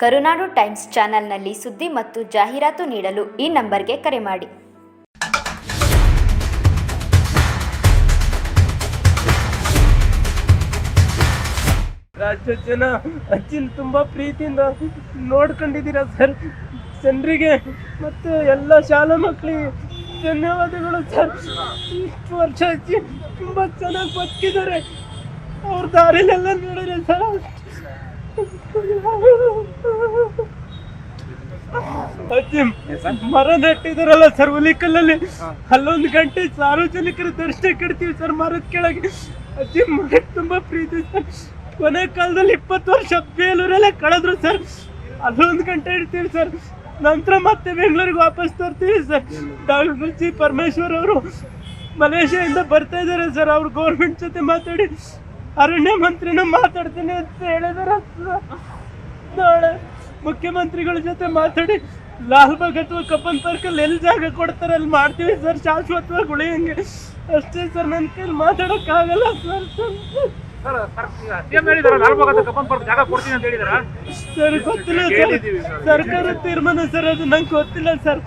ಕರುನಾಡು times ಚಾನೆಲ್ನಲ್ಲಿ ಸುದ್ದಿ ಮತ್ತು ಜಾಹೀರಾತು ನೀಡಲು ಈ ನಂಬರ್ಗೆ ಕರೆ ಮಾಡಿ. ರಾಜ್ಯ ಜನ ಅಜ್ಜಿನ ತುಂಬಾ ಪ್ರೀತಿಯಿಂದ ನೋಡ್ಕೊಂಡಿದ್ದೀರಾ ಸರ್? ಜನರಿಗೆ ಮತ್ತು ಎಲ್ಲ ಶಾಲಾ ಮಕ್ಕಳಿಗೆ ಧನ್ಯವಾದಗಳು ಸರ್. ಇಷ್ಟು ವರ್ಷ ಅಜ್ಜಿ ತುಂಬಾ ಚೆನ್ನಾಗಿ ಬದುಕಿದ್ದಾರೆ. ಅವ್ರ ದಾರಿಲೆಲ್ಲ ನೋಡಿದ್ರೆ ಸರ್ ಅಜ್ಜಿ ಮರ ನೆಟ್ಟಿದಾರಲ್ಲ ಸರ್ ಹುಲಿಕಲ್ಲಲ್ಲಿ. ಅಲ್ಲೊಂದು ಗಂಟೆ ಸಾರ್ವಜನಿಕರ ದರ್ಶನ ಕೆಡ್ತೀವಿ ಸರ್ ಮರದ ಕೆಳಗೆ. ಅಜ್ಜಿ ಮರ ತುಂಬಾ ಪ್ರೀತಿ ಸರ್ ಕೊನೆ ಕಾಲದಲ್ಲಿ ಇಪ್ಪತ್ತು ವರ್ಷ ಬೇಲೂರೆಲ್ಲ ಕಳೆದ್ರು ಸರ್ ಅಲ್ಲೊಂದು ಗಂಟೆ ಇಡ್ತೀವಿ ಸರ್ ನಂತರ ಮತ್ತೆ ಬೆಂಗಳೂರಿಗೆ ವಾಪಸ್ ತರ್ತೀವಿ ಸರ್ ಡಾಕ್ಟರ್ ಜಿ ಪರಮೇಶ್ವರ್ ಅವರು ಮಲೇಷ್ಯಾದಿಂದ ಬರ್ತಾ ಇದ್ದಾರೆ ಸರ್ ಅವ್ರು ಗೌರ್ಮೆಂಟ್ ಜೊತೆ ಮಾತಾಡಿ ಅರಣ್ಯ ಮಂತ್ರಿನ ಮಾತಾಡ್ತೀನಿ ಅಂತ ಹೇಳಿದಾರೆ ನಾಳೆ ಮುಖ್ಯಮಂತ್ರಿಗಳ ಜೊತೆ ಮಾತಾಡಿ ಲಾಲ್ಬಾಗ್ ಅಥವಾ ಕಬ್ಬನ್ ಪಾರ್ಕಲ್ಲಿ ಎಲ್ಲಿ ಜಾಗ ಕೊಡ್ತಾರೆ ಅಲ್ಲಿ ಮಾಡ್ತೀವಿ ಸರ್. ಶಾಶ್ವತವಾಗಿ ಉಳಿಯಂಗೆ. ಅಷ್ಟೇ ಸರ್ ನನ್ನ ಕೈಲಿ ಮಾತಾಡೋಕ್ಕಾಗಲ್ಲ ಸರ್. ಸರ್ ಗೊತ್ತಿಲ್ಲ ಸರ್. ಸರ್ಕಾರ ತೀರ್ಮಾನ ಸರ್ ಅದು ನಂಗೆ ಗೊತ್ತಿಲ್ಲ ಸರ್.